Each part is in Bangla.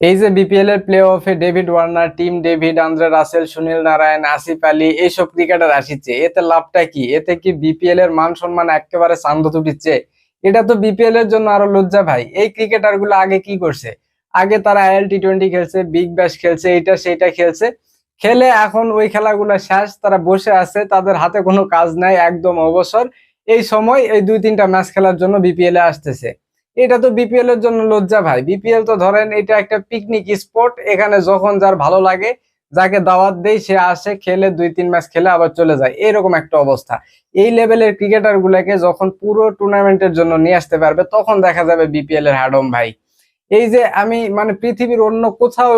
এই যে বিপিএল এর play অফে David Warner team David Andre Russell Sunil Narayan Asif Ali এইসব ক্রিকেটার আসিচ্ছে। এতে লাভটা কি? এতে কি বিপিএল এর মান সম্মান একেবারে চান্দ তুটিচ্ছে? এটা তো বিপিএল এর জন্য আরও লজ্জা ভাই। এই ক্রিকেটারগুলো আগে কি করছে? আগে তারা আইএল টি টোয়েন্টি খেলছে বিগ ব্যাশ খেলছে, এইটা সেইটা খেলছে। খেলে এখন ওই খেলাগুলো শেষ, তারা বসে আছে, তাদের হাতে কোনো কাজ নাই, একদম অবসর। এই সময় এই দুই তিনটা ম্যাচ খেলার জন্য বিপিএল এ আসতেছে। এটা তো বিপিএল এর জন্য লজ্জা ভাই। বিপিএল তো ধরেন এটা একটা পিকনিক স্পট এখানে যখন যার ভালো লাগে, যাকে দাওয়াত দেয়, সে আসে, খেলে, দুই তিন ম্যাচ খেলে আবার চলে যায়। এরকম একটা অবস্থা। এই লেভেলের ক্রিকেটার গুলাকে যখন পুরো টুর্নামেন্টের জন্য নিয়ে আসতে পারবে, তখন দেখা যাবে বিপিএল এর হাডম ভাই। এই যে আমি মানে পৃথিবীর অন্য কোথাও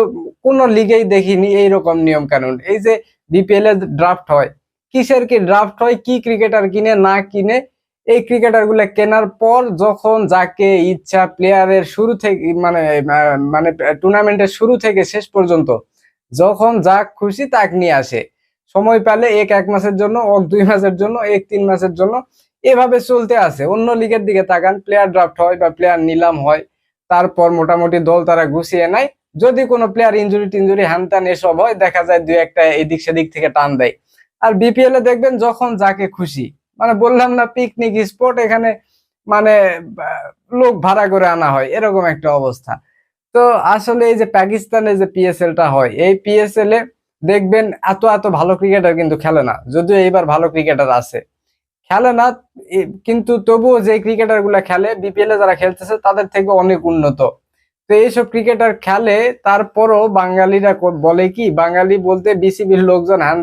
কোন লিগেই দেখিনি এইরকম নিয়ম কানুন এই যে বিপিএল এর ড্রাফট হয়, কিসের কি ড্রাফট হয়, কি ক্রিকেটার কিনে, না কিনে এই ক্রিকেটারগুলা কেনার পর যখন যাকে ইচ্ছা প্লেয়ারের শুরু থেকে মানে মানে টুর্নামেন্টের শুরু থেকে শেষ পর্যন্ত, যখন যা খুশি তাক নিয়ে আসে। সময় পেলে এক এক মাসের জন্য ওক দুই মাসের জন্য, এক, তিন মাসের জন্য, এভাবে চলতে আছে অন্য লিগের দিকে তাকান প্লেয়ার ড্রাফট হয় বা প্লেয়ার নিলাম হয়, তারপর মোটামুটি দল তারা গুছিয়ে নেয়। যদি কোনো প্লেয়ার ইঞ্জুরি টিঞ্জুরি হ্যান ত্যান এসব হয়, দেখা যায় দুই একটা এদিক সেদিক থেকে টান দেয়। আর বিপিএল এ দেখবেন যখন যাকে খুশি মানে বললাম না পিকনিক স্পট এখানে মানে লোক ভাড়া করে আনা হয়, এরকম একটা অবস্থা। তো আসলে এই যে পাকিস্তানে যে পিএসএল টা হয়, এই পিএসএল এ দেখবেন এত এত ভালো ক্রিকেটার কিন্তু খেলে না, যদিও এইবার ভালো ক্রিকেটার আছে। খেলে না কিন্তু তবুও যে ক্রিকেটারগুলা খেলে বিপিএল এ যারা খেলতেছে, তাদের থেকে অনেক উন্নত। তো এইসব ক্রিকেটার খেলে, তারপরও বাঙালিরা বলে কি, বাঙালি বলতে বিসিবির লোকজন হ্যান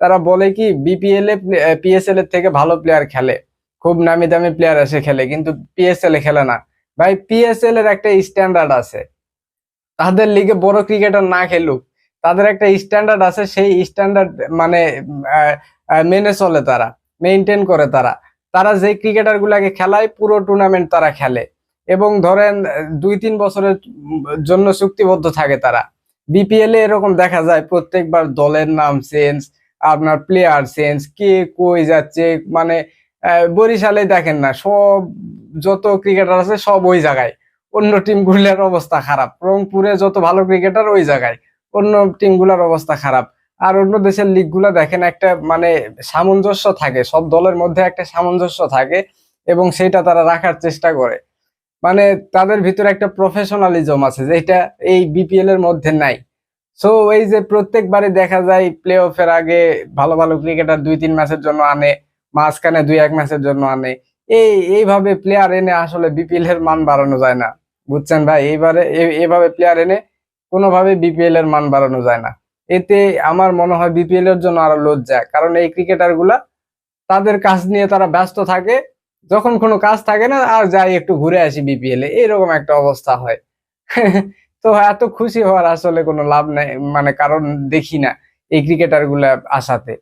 তারা বলে কি বিপিএল এ পিএসএল এর থেকে ভালো প্লেয়ার খেলে। খুব নামি দামি প্লেয়ার এসে খেলে, কিন্তু পিএসএল এ খেলে না। ভাই পিএসএল এর একটা স্ট্যান্ডার্ড আছে। তাদের লিগে বড় ক্রিকেটার না খেলুক, তাদের একটা স্ট্যান্ডার্ড আছে, সেই স্ট্যান্ডার্ড মানে মেনে চলে তারা মেনটেন করে তারা। তারা যে ক্রিকেটার গুলাকে খেলায়, পুরো টুর্নামেন্ট তারা খেলে। এবং ধরেন, দুই তিন বছরের জন্য চুক্তিবদ্ধ থাকে তারা। বিপিএল এ এরকম দেখা যায়, প্রত্যেকবার দলের নাম চেঞ্জ আপনার প্লেয়ার চেঞ্জ কে কই যাচ্ছে মানে বরিশালে দেখেন না, সব যত ক্রিকেটার আছে সব ওই জায়গায়। অন্য টিমগুলার অবস্থা খারাপ। রংপুরে যত ভালো ক্রিকেটার ওই জায়গায়। অন্য টিমগুলার অবস্থা খারাপ। আর অন্য দেশের লিগগুলা দেখেন একটা মানে সামঞ্জস্য থাকে। সব দলের মধ্যে একটা সামঞ্জস্য থাকে এবং সেটা তারা রাখার চেষ্টা করে। মানে তাদের ভিতরে একটা প্রফেশনালিজম আছে যেটা এই বিপিএল এর মধ্যে নাই। সো এই যে প্রত্যেকবারই দেখা যায় প্লে অফের আগে ভালো ভালো ক্রিকেটার দুই, তিন ম্যাচের জন্য আনে, মাঝখানে দুই, এক ম্যাচের জন্য আনে। এই, এইভাবে প্লেয়ার এনে আসলে বিপিএল এর মান বাড়ানো যায় না। বুঝছেন ভাই? এইবারে, এ- এইভাবে প্লেয়ার এনে কোনোভাবে বিপিএল এর মান বাড়ানো যায় না। এতে আমার মনে হয় বিপিএল এর জন্য আরও লজ্জা। কারণ এই ক্রিকেটারগুলা তাদের কাজ নিয়ে তারা ব্যস্ত থাকে। যখন কোনো কাজ থাকে না, আর যাই একটু ঘুরে আসি বিপিএল এ। এরকম একটা অবস্থা হয়। তো এত খুশি হওয়ার আসলে কোনো লাভ নাই মানে কারণ দেখি না এই ক্রিকেটারগুলা আসাতে।